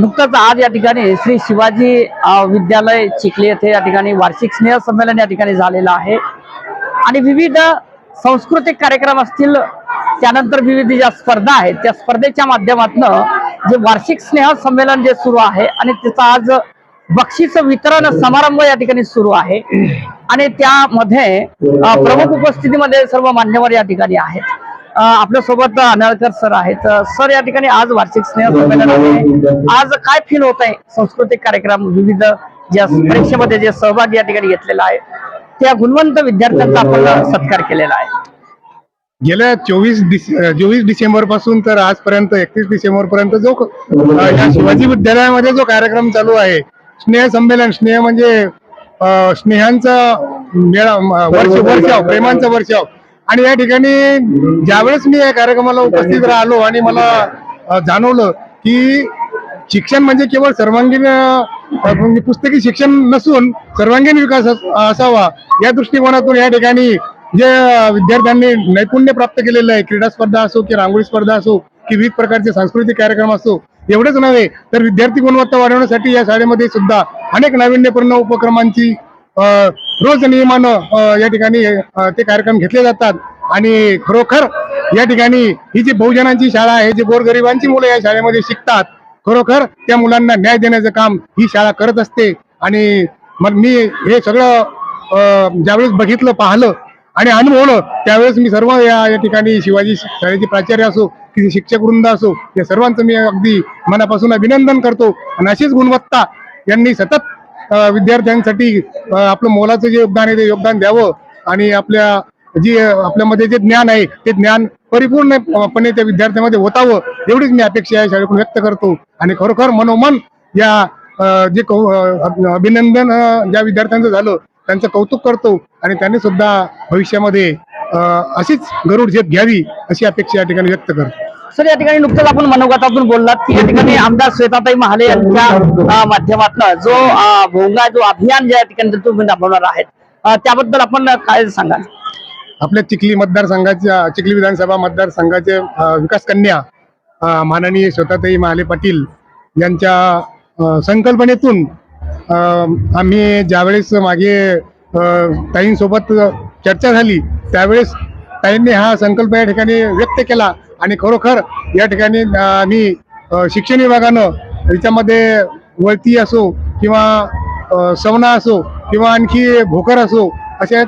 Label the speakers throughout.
Speaker 1: नुकतंच आज या ठिकाणी श्री शिवाजी विद्यालय चिखली येथे या ठिकाणी वार्षिक स्नेह संमेलन या ठिकाणी झालेलं आहे. आणि विविध सांस्कृतिक कार्यक्रम असतील त्यानंतर विविध ज्या स्पर्धा आहेत त्या स्पर्धेच्या माध्यमातून जे वार्षिक स्नेह संमेलन जे सुरू आहे आणि त्याचा आज बक्षीस वितरण समारंभ या ठिकाणी सुरू आहे. आणि त्यामध्ये प्रमुख उपस्थितीमध्ये सर्व मान्यवर या ठिकाणी आहेत. आपल्यासोबत अनळकर सर आहेत. सर या ठिकाणी आज वार्षिक स्नेह संमेलन आहे. आज काय फील होत आहे? सांस्कृतिक कार्यक्रम विविध ज्या परीक्षेमध्ये जे सहभाग या ठिकाणी घेतलेला आहे त्या गुणवंत विद्यार्थ्यांचा आपण सत्कार केलेला आहे.
Speaker 2: गेल्या चोवीस चोवीस डिसेंबरपासून तर आजपर्यंत एकतीस डिसेंबर पर्यंत जो या शिवाजी विद्यालयामध्ये जो कार्यक्रम चालू आहे स्नेह संमेलन स्नेह म्हणजे स्नेहांचा मेळा वर्ष वर्षाव प्रेमांचा वर्षाव आणि या ठिकाणी ज्यावेळेस मी या कार्यक्रमाला उपस्थित राहिलो आणि मला जाणवलं की शिक्षण म्हणजे केवळ सर्वांगीण म्हणजे पुस्तकी शिक्षण नसून सर्वांगीण विकास असावा. या दृष्टिकोनातून या ठिकाणी जे विद्यार्थ्यांनी नैपुण्य प्राप्त केलेलं आहे क्रीडा स्पर्धा असो की रांगोळी स्पर्धा असो की विविध प्रकारचे सांस्कृतिक कार्यक्रम असो एवढंच नव्हे तर विद्यार्थी गुणवत्ता वाढवण्यासाठी या शाळेमध्ये सुद्धा अनेक नाविन्यपूर्ण उपक्रमांची रोज नियमानं या ठिकाणी ते कार्यक्रम घेतले जातात. आणि खरोखर या ठिकाणी ही जी बहुजनांची शाळा आहे जी गोरगरिबांची मुलं या शाळेमध्ये शिकतात खरोखर त्या मुलांना न्याय देण्याचं काम ही शाळा करत असते. आणि मग मी हे सगळं ज्यावेळेस बघितलं पाहिलं आणि अनुभवलं त्यावेळेस मी सर्व या या ठिकाणी शिवाजी शाळेचे प्राचार्य असो की शिक्षक वृंद असो या सर्वांचं मी अगदी मनापासून अभिनंदन करतो. आणि अशीच गुणवत्ता यांनी सतत विद्यार्थ्यांसाठी आपलं मोलाचं जे योगदान आहे ते योगदान द्यावं आणि आपल्या जी आपल्यामध्ये जे ज्ञान आहे ते ज्ञान परिपूर्णपणे त्या विद्यार्थ्यांमध्ये होतावं एवढीच मी अपेक्षा आहे शाळेकडून व्यक्त करतो. आणि खरोखर मनोमन या जे कौ- अभिनंदन ज्या विद्यार्थ्यांचं झालं त्यांचं कौतुक करतो आणि त्यांनी सुद्धा भविष्यामध्ये अशीच गरुड झेप घ्यावी अशी अपेक्षा या ठिकाणी व्यक्त करतो.
Speaker 1: सर या ठिकाणी नुकतंच आपण मनोगतातून बोललात की या ठिकाणी आमदार श्वेताताई महाले यांच्या माध्यमातून जो भोंगा जो अभियान ज्या ठिकाणी तुम्ही राबवणार आहेत त्याबद्दल आपण काय सांगाल?
Speaker 2: आपल्या चिखली मतदारसंघाच्या चिखली विधानसभा मतदारसंघाचे विकास कन्या माननीय स्वतःताई महाले पाटील यांच्या संकल्पनेतून आम्ही ज्यावेळेस मागे ताईंसोबत चर्चा झाली त्यावेळेस ताईंनी हा संकल्प या ठिकाणी व्यक्त केला. आणि खरोखर या ठिकाणी मी शिक्षण विभागानं याच्यामध्ये वळती असो किंवा सवना असो किंवा आणखी भोकर असो अशा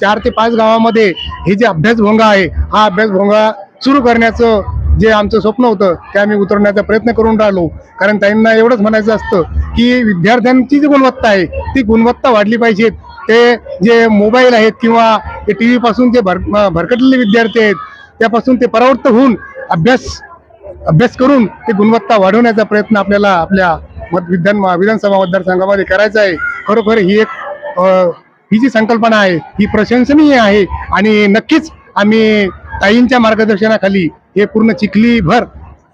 Speaker 2: चार ते पाच गावामध्ये हे जे अभ्यासभोंगा आहे हा अभ्यासभोंगा सुरू करण्याचं जे आमचं स्वप्न होतं ते आम्ही उतरवण्याचा प्रयत्न करून राहिलो. कारण त्यांना एवढंच म्हणायचं असतं की विद्यार्थ्यांची जी गुणवत्ता आहे ती गुणवत्ता वाढली पाहिजेत. ते जे मोबाईल आहेत किंवा ते टी व्हीपासून जे भर भरकटलेले विद्यार्थी आहेत त्यापासून ते परावृत्त होऊन अभ्यास अभ्यास करून ते गुणवत्ता वाढवण्याचा प्रयत्न आपल्याला आपल्या मत विधान विधानसभा मतदारसंघामध्ये करायचा आहे. खरोखर ही एक ही जी संकल्पना आहे ही प्रशंसनीय आहे आणि नक्कीच आम्ही ताईंच्या मार्गदर्शनाखाली हे पूर्ण चिखली भर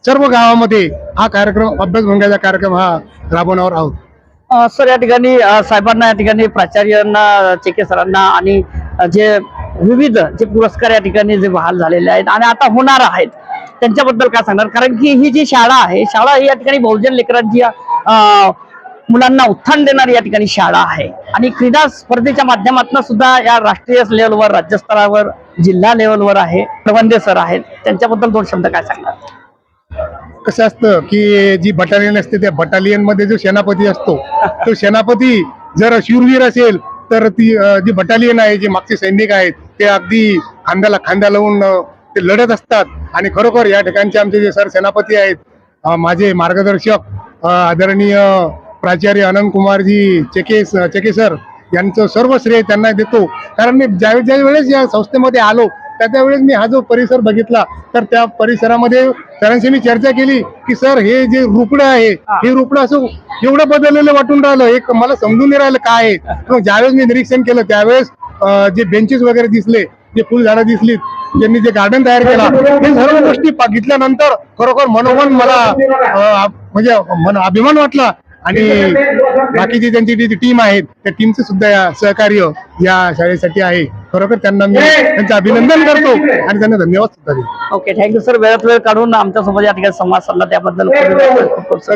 Speaker 2: सर्व गावामध्ये हा कार्यक्रम अभ्यास भंगाचा कार्यक्रम हा राबवण्यावर आहोत.
Speaker 1: सर या ठिकाणी साहेबांना या ठिकाणी प्राचार्यांना चेके सरांना आणि जे विविध जे पुरस्कार या ठिकाणी जे बहाल झालेले आहेत आणि आता होणार आहेत त्यांच्याबद्दल काय सांगणार? कारण की ही जी शाळा आहे शाळा ही या ठिकाणी बहुजन लेकरांची मुलांना उत्थान देणारी या ठिकाणी शाळा आहे. आणि क्रीडा स्पर्धेच्या माध्यमातून सुद्धा या राष्ट्रीय लेवलवर राज्यस्तरावर जिल्हा लेवलवर आहे प्रबंधे सर आहेत त्यांच्याबद्दल दोन शब्द काय सांगणार?
Speaker 2: कसं असतं की जी बटालियन असते त्या बटालियनमध्ये जो सेनापती असतो तो सेनापती जर शूरवीर असेल तर ती जी बटालियन आहे जे मागचे सैनिक आहेत ते अगदी खांद्याला खांद्या लावून ते लढत असतात. आणि खरोखर या ठिकाणचे आमचे जे सर सेनापती आहेत माझे मार्गदर्शक आदरणीय प्राचार्य अनंत कुमारजी चेके चेके सर यांचं सर्व श्रेय त्यांना देतो. कारण मी ज्यावेळेस ज्या वेळेस या संस्थेमध्ये आलो त्या त्यावेळेस मी हा जो परिसर बघितला तर त्या परिसरामध्ये सरांशी मी चर्चा केली की सर हे जे रुपडं आहे हे. रुपडं असं एवढं बदललेलं वाटून राहिलं एक मला समजून नाही राहिलं काय आहे. मग ज्यावेळेस मी निरीक्षण केलं त्यावेळेस जे बेंचेस वगैरे दिसले जे फुलझाडं दिसली त्यांनी जे गार्डन तयार केला हे सर्व गोष्टी बघितल्यानंतर खरोखर मनोमन मला म्हणजे मन अभिमान वाटला. आणि बाकीची त्यांची जी टीम आहेत त्या टीमचं सुद्धा सहकार्य या शाळेसाठी आहे. खरोखर त्यांना मी त्यांचं अभिनंदन करतो आणि त्यांना धन्यवाद सुद्धा देतो.
Speaker 1: ओके थँक्यू सर वेळात वेळ काढून आमच्यासोबत या ठिकाणी संवाद साधला. त्याबद्दल खूप खूप.